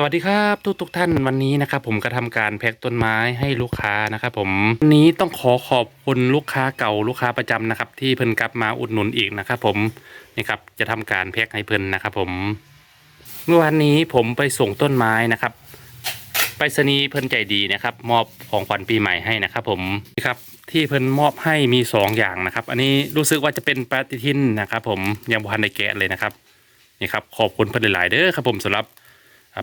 สวัสดีครับทุกทุกท่านวันนี้นะครับผมก็ทำการแพ็คต้นไม้ให้ลูกค้านะครับผมวันนี้ต้องขอขอบคุณลูกค้าเก่าลูกค้าประจำนะครับที่เพิ่นกลับมาอุดหนุนอีกนะครับผมนี่ครับจะทำการแพ็คให้เพิ่นนะครับผม เมื่อวานนี้ผมไปส่งต้นไม้นะครับ ไปรษณีย์เพิ่นใจดีนะครับ มอบของขวัญปีใหม่ให้นะครับผมนี่ครับที่เพิ่นมอบให้มีสองอย่างนะครับ อันนี้รู้สึกว่าจะเป็นปฏิทินนะครับ ผมยังบ่ทันได้แกะเลยนะครับนี่ครับขอบคุณเพิ่นหลายๆเด้อครับผมสำหรับ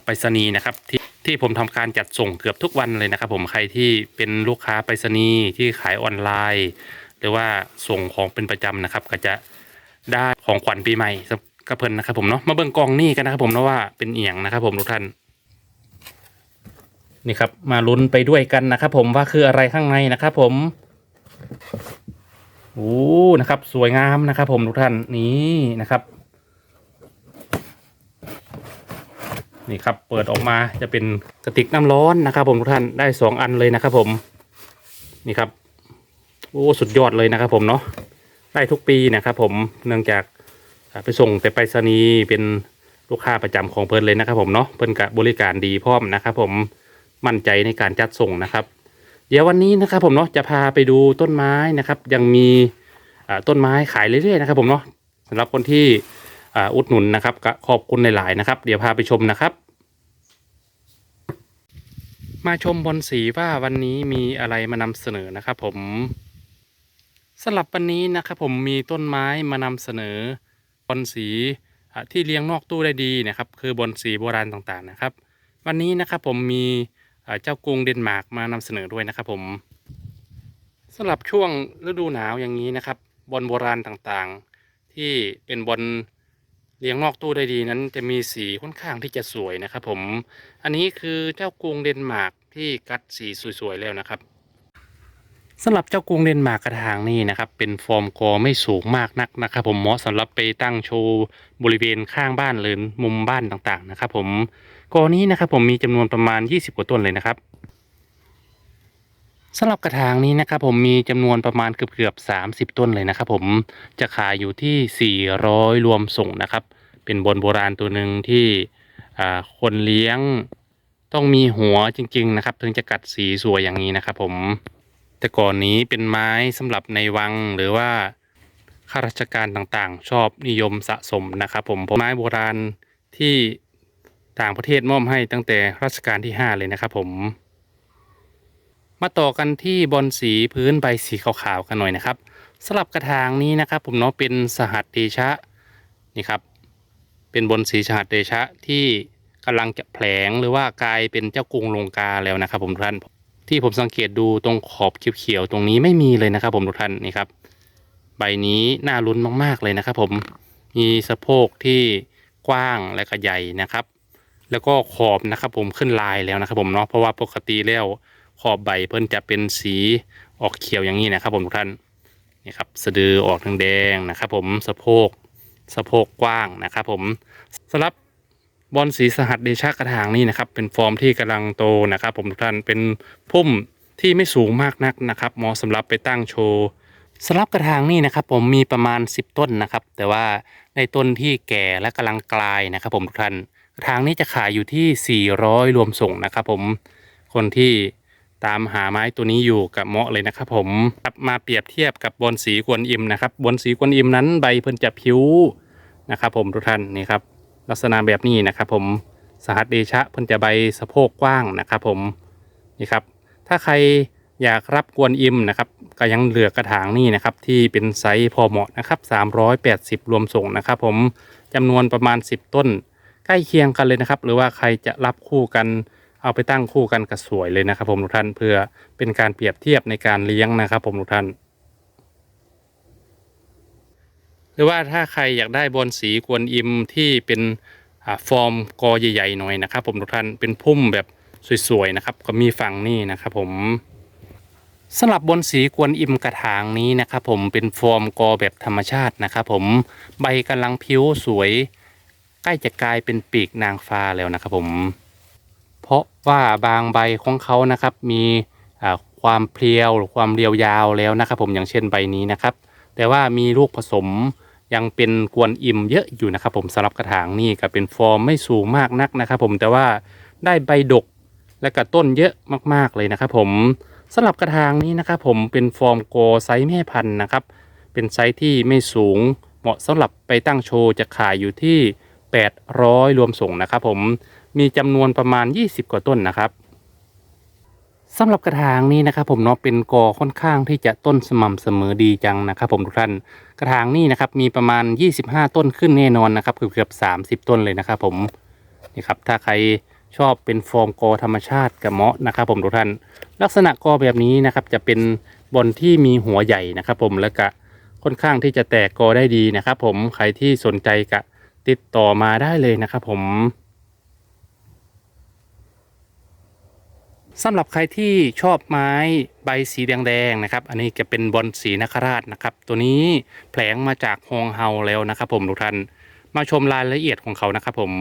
ไปรษณีย์นะครับที่ที่ผมทำการจัดส่งเกือบทุกวันเลยนะครับ ผมใครที่เป็นลูกค้าไปรษณีย์ที่ขายออนไลน์ หรือว่าส่งของเป็นประจำนะครับ ก็จะได้ของขวัญปีใหม่กับเพิ่นนะครับ ผมเนาะมาเบิ่งกองนี่กันนะครับ ผมเนาะว่าเป็นเอียงนะครับ ผมทุกท่านนี่ครับมาลุ้นไปด้วยกันนะครับ ผมว่าคืออะไรข้างในนะครับ ผมโอ้นะครับ สวยงามนะครับ ผมทุกท่านนี่นะครับ นี่ครับ เปิดออกมาจะเป็นกระติกน้ำร้อนนะครับ ผมทุกท่านได้สองอันเลยนะครับ ผม นี่ครับโอ้สุดยอดเลยนะครับ ผมเนาะได้ทุกปีนะครับ ผมเนื่องจากไปส่งแต่ไปรษณีย์เป็นลูกค้าประจำของเพิ่นเลยนะครับ ผมเนาะเพิ่นกับบริการดีพร้อมนะครับ ผมมั่นใจในการจัดส่งนะครับ เดี๋ยววันนี้นะครับ ผมเนาะจะพาไปดูต้นไม้นะครับ ยังมีต้นไม้ขายเรื่อยๆนะครับ ผมเนาะสำหรับคนที่ อุดหนุนนะครับขอบคุณหลายๆนะครับ เดี๋ยวพาไปชมนะครับ มาชมบอลสีว่าวันนี้มีอะไรมานำเสนอนะครับ ผมสลับวันนี้นะครับผมมีต้นไม้มานำเสนอบอลสีที่เลี้ยงนอกตู้ได้ดีนะครับ คือบอลสีโบราณต่างๆนะครับ วันนี้นะครับผมมีเจ้ากรุงเดนมาร์กมานำเสนอด้วยนะครับ ผมสำหรับช่วงฤดูหนาวอย่างนี้นะครับบอลโบราณต่างๆ ที่เป็นบอล เลี้ยงนอกตู้ได้ดีนั้นจะมีสีค่อนข้างที่จะสวยนะครับผม อันนี้คือเจ้ากรุงเดนมาร์กที่กัดสีสวยๆแล้วนะครับสำหรับเจ้ากรุงเดนมาร์กกระถางนี่นะครับ เป็นฟอร์มกอไม่สูงมากนักนะครับ ผมเหมาะสำหรับไปตั้งโชว์บริเวณข้างบ้านหรือมุมบ้านต่างๆนะครับ ผมกอนี้นะครับผมมีจำนวนประมาณ 20 กว่าต้นเลยนะครับ สำหรับกระถางนี้นะครับผมมีจำนวนประมาณเกือบๆ30ต้นเลยนะครับผมจะขายอยู่ที่ 400 รวมส่งนะครับ เป็นบนโบราณตัวหนึ่งที่คนเลี้ยงต้องมีหัวจริง ๆ นะครับ ถึงจะกัดสีสวยอย่างนี้นะครับผมแต่ก่อนนี้เป็นไม้สำหรับในวังหรือว่าข้าราชการต่างๆ ชอบนิยมสะสมนะครับผมไม้โบราณที่ต่างประเทศมอบให้ตั้งแต่รัชกาลที่ 5 เลยนะครับผม มาต่อกันที่บอลสีพื้นใบสีขาวๆกันหน่อยนะครับสลับกระถางนี้นะครับ ผมเนาะเป็นสหัสเดชะนี่ครับ เป็นบนสีชาติเดชะที่กำลังจะแผลงหรือว่ากลายเป็นเจ้ากรุงลงกาแล้วนะครับ ผมทุกท่านที่ผมสังเกตดูตรงขอบเขียวๆตรงนี้ไม่มีเลยนะครับ ผมทุกท่านนี่ครับ ใบนี้น่าลุ้นมากๆเลยนะครับ ผมมีสะโพกที่กว้างและก็ใหญ่นะครับ แล้วก็ขอบนะครับ ผมขึ้นลายแล้วนะครับ ผมเนาะเพราะว่าปกติแล้ว ขอบใบเพิ่นจะเป็นสีออกเขียวอย่างนี้นะครับผมทุกท่านนี่ครับสะดือออกแดงๆนะครับ ผมสะโพกสะโพกกว้างนะครับผมสำหรับบอลสีสหัสเดชะกระถางนี่นะครับ เป็นฟอร์มที่กำลังโตนะครับ ผมทุกท่านเป็นพุ่มที่ไม่สูงมากนักนะครับเหมาะสำหรับไปตั้งโชว์สำหรับกระถางนี่นะครับ ผมมีประมาณ 10 ต้นนะครับ แต่ว่าในต้นที่แก่และกำลังกลายนะครับ ผมทุกท่านกระถางนี้จะขายอยู่ที่ 400 รวมส่งนะครับ ผมคนที่ ตามหาไม้ตัวนี้อยู่กับเมาะเลยนะครับผมครับมาเปรียบเทียบกับบอลสีกวนอิมนะครับบอลสีกวนอิมนั้นใบเพิ่นจะผิวนะครับผมทุกท่านนี่ครับลักษณะแบบนี้นะครับผมสหัสเดชะเพิ่นจะใบสะโพกกว้างนะครับผมนี่ครับถ้าใครอยากรับกวนอิมนะครับก็ยังเหลือกระถางนี่นะครับที่เป็นไซส์พอเหมาะนะครับ380 รวมส่งนะครับผมจำนวนประมาณ 10 ต้น ใกล้เคียงกันเลยนะครับ หรือว่าใครจะรับคู่กัน เอาไปตั้งคู่กันก็สวยเลยนะครับ ผมทุกท่านเพื่อเป็นการเปรียบเทียบในการเลี้ยงนะครับ ผมทุกท่านหรือว่าถ้าใครอยากได้บอลสีกวนอิมที่เป็นอฟอร์มกอใหญ่ๆหน่อยนะครับ ผมทุกท่านเป็นพุ่มแบบสวยๆนะครับก็มีฝั่งนี่นะครับ ผมสำหรับบอลสีกวนอิมกระถางนี้นะครับ ผมเป็นฟอร์มกอแบบธรรมชาตินะครับ ผมใบกำลังพิ้วสวย ใกล้จะกลายเป็นปีกนางฟ้าแล้วนะครับ ผม เพราะว่าบางใบของเขานะครับ มีความเพรียวหรือความเรียวยาวแล้วนะครับ ผมอย่างเช่นใบนี้นะครับ แต่ว่ามีลูกผสมยังเป็นกวนอิมเยอะอยู่นะครับ ผมสำหรับกระถางนี่ก็เป็นฟอร์มไม่สูงมากนักนะครับ ผมแต่ว่าได้ใบดกและก็ต้นเยอะมากๆเลยนะครับ ผมสำหรับกระถางนี้นะครับ ผมเป็นฟอร์มโกไซส์แม่พันธุ์นะครับ เป็นไซส์ที่ไม่สูงเหมาะสำหรับไปตั้งโชว์จะขายอยู่ที่ 800 รวมส่งนะครับผมมีจำนวนประมาณ 20 กว่าต้นนะครับสำหรับกระถางนี้นะครับผมเนาะเป็นกอค่อนข้างที่จะต้นสม่ำเสมอดีจังนะครับ ผมทุกท่านกระถางนี้นะครับมีประมาณ 25 ต้นขึ้นแน่นอนนะครับเกือบเกือบ30 ต้นเลยนะครับผมนี่ครับถ้าใครชอบเป็นฟอร์มกอธรรมชาติกับเมาะนะครับผมทุกท่าน ลักษณะกอแบบนี้นะครับจะเป็นบอนที่มีหัวใหญ่นะครับ ผมแล้วก็ค่อนข้างที่จะแตกกอได้ดีนะครับ ผมใครที่สนใจก็ ติดต่อมาได้เลยนะครับผมสำหรับใครที่ชอบไม้ใบสีแดงๆนะครับ อันนี้จะเป็นบอนสีนคราชนะครับ ตัวนี้แผลงมาจากฮองเฮาแล้วนะครับ ผมทุกท่านมาชมรายละเอียดของเขานะครับ ผม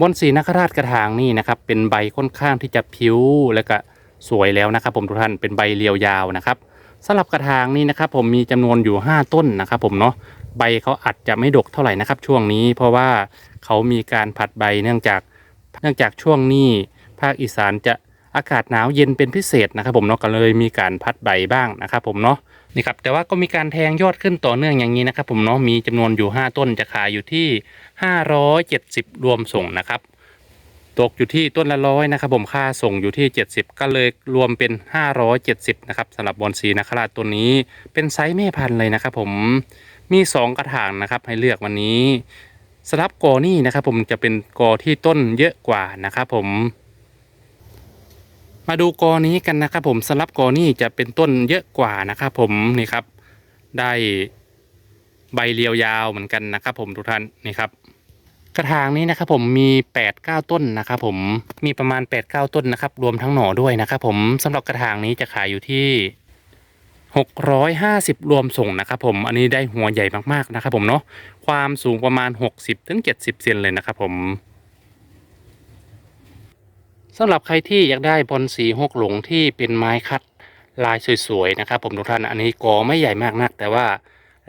บอนสีนคราชกระถางนี่นะครับ เป็นใบค่อนข้างที่จะผิวแล้วก็สวยแล้วนะครับ ผมทุกท่านเป็นใบเรียวยาวนะครับสำหรับกระถางนี่นะครับ ผมมีจำนวนอยู่ 5 ต้นนะครับ ผมเนาะ ใบเขาอาจจะไม่ดกเท่าไหร่นะครับช่วงนี้ เพราะว่าเขามีการผัดใบเนื่องจากเนื่องจากช่วงนี้ภาคอีสานจะอากาศหนาวเย็นเป็นพิเศษนะครับผมเนาะก็เลยมีการพัดใบบ้างนะครับผมเนาะนี่ครับแต่ว่าก็มีการแทงยอดขึ้นต่อเนื่องอย่างนี้นะครับผมเนาะมีจำนวนอยู่ 5 ต้นจะขายอยู่ที่ 570 รวมส่งนะครับตกอยู่ที่ต้นละร้อยนะครับผมค่าส่งอยู่ที่ 70 ก็เลยรวมเป็น 570 นะครับสำหรับบอนซีนาคราชตัวนี้เป็นไซส์แม่พันธุ์เลยนะครับผม มี 2 กระถางนะครับ ให้เลือกวันนี้สำหรับกอนี่นะครับ ผมจะเป็นกอที่ต้นเยอะกว่านะครับผมมาดูกอนี้กันนะครับ ผมสำหรับกอนี่จะเป็นต้นเยอะกว่านะครับ ผมนี่ครับ ได้ใบเรียวยาวเหมือนกันนะครับ ผมทุกท่านนี่ครับ กระถางนี้นะครับผมมี8 9ต้นนะครับผมมีประมาณ8 9ต้นนะครับ รวมทั้งหน่อด้วยนะครับ ผมสำหรับกระถางนี้จะขายอยู่ที่ 650 รวมส่งนะครับผมอันนี้ได้หัวใหญ่มากๆนะครับผมเนาะความสูงประมาณ 60ถึง70เซนเลยนะครับผมสำหรับใครที่อยากได้บอลสีหกหลงที่เป็นไม้คัดลายสวยๆนะครับผมทุกท่านอันนี้กอไม่ใหญ่มากนัก แต่ว่า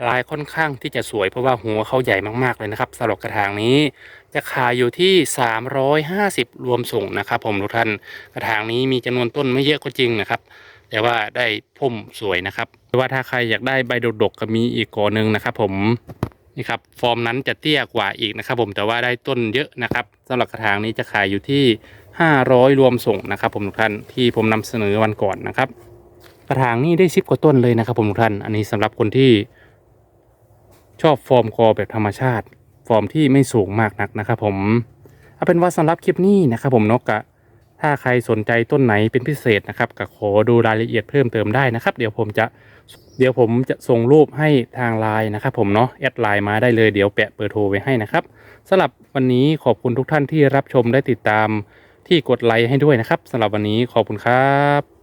ลายค่อนข้างที่จะสวยเพราะว่าหัวเขาใหญ่มากๆเลยนะครับสำหรับกระถางนี้จะขายอยู่ที่ 350 รวมส่งนะครับผมทุกท่านกระถางนี้มีจำนวนต้นไม่เยอะก็จริงนะครับ แต่ว่าได้พุ่มสวยนะครับแต่ว่าถ้าใครอยากได้ใบดกๆก็มีอีกกอหนึ่งนะครับ ผมนี่ครับฟอร์มนั้นจะเตี้ยกว่าอีกนะครับ ผมแต่ว่าได้ต้นเยอะนะครับสำหรับกระถางนี้จะขายอยู่ที่ 500 รวมส่งนะครับ ผมทุกท่านที่ผมนำเสนอวันก่อนนะครับ กระถางนี้ได้สิบกว่าต้นเลยนะครับ ผมทุกท่านอันนี้สำหรับคนที่ ชอบฟอร์มคอแบบธรรมชาติ ฟอร์มที่ไม่สูงมากนักนะครับ ผมเอาเป็นว่าสำหรับคลิปนี้นะครับ ผมนกกะ ถ้าใครสนใจต้นไหนเป็นพิเศษนะครับก็ขอดูรายละเอียดเพิ่มเติมได้นะครับ เดี๋ยวผมจะเดี๋ยวผมจะส่งรูปให้ทางไลน์นะครับ ผมเนาะแอดไลน์มาได้เลยเดี๋ยวแปะเบอร์โทรไว้ให้นะครับสำหรับวันนี้ขอบคุณทุกท่านที่รับชมและติดตามที่กดไลค์ให้ด้วยนะครับสำหรับวันนี้ขอบคุณครับ